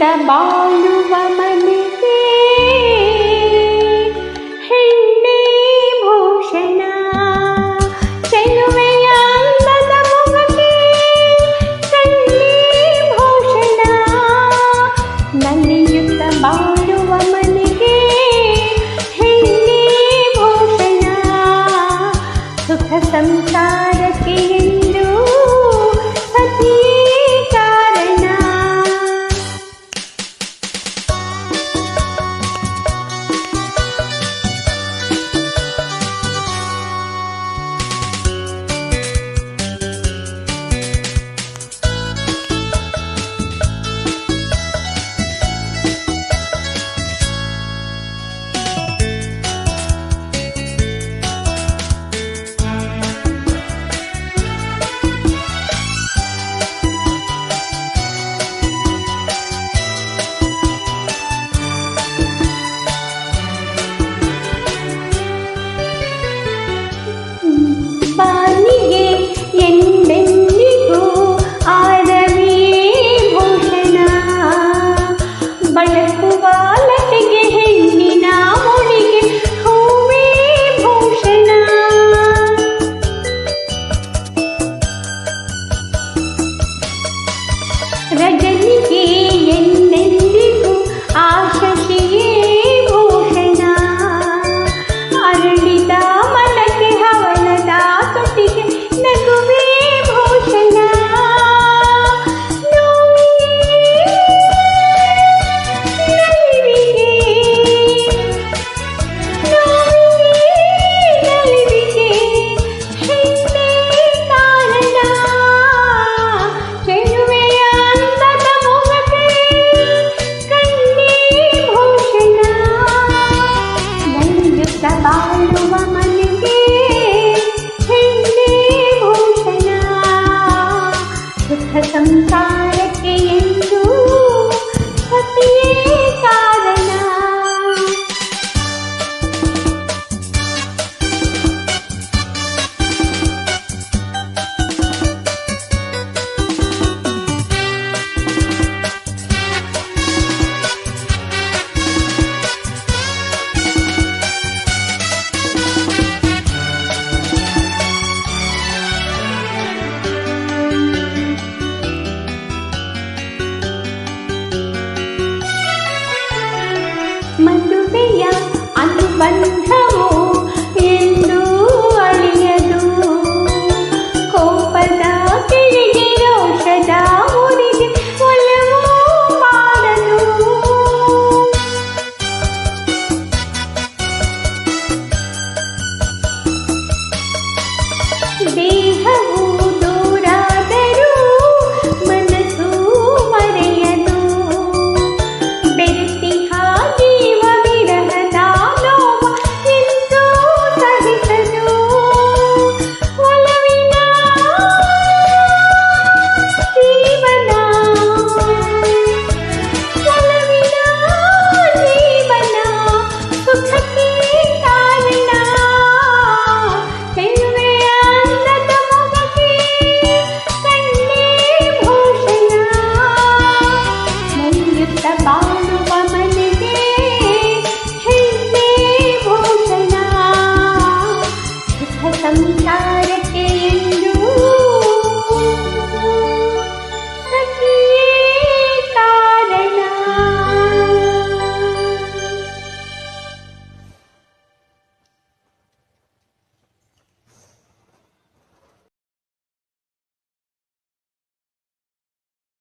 ಕಿರೀಟ ಬಾಳುವ ಮನೆಗೆ ಹೆಣ್ಣೆ ಭೂಷಣ ಚೆಲುವೆಯ ಅಂದದ ಮುಖಕ್ಕೆ ಕಣ್ಣಿ ಭೂಷಣ ನಲಿಯುತ್ತ ಬಾಳುವ ಮನೆಗೆ ಹೆಣ್ಣೆ ಭೂಷಣ ಸುಖ ಸಂಸಾರಕ್ಕೆ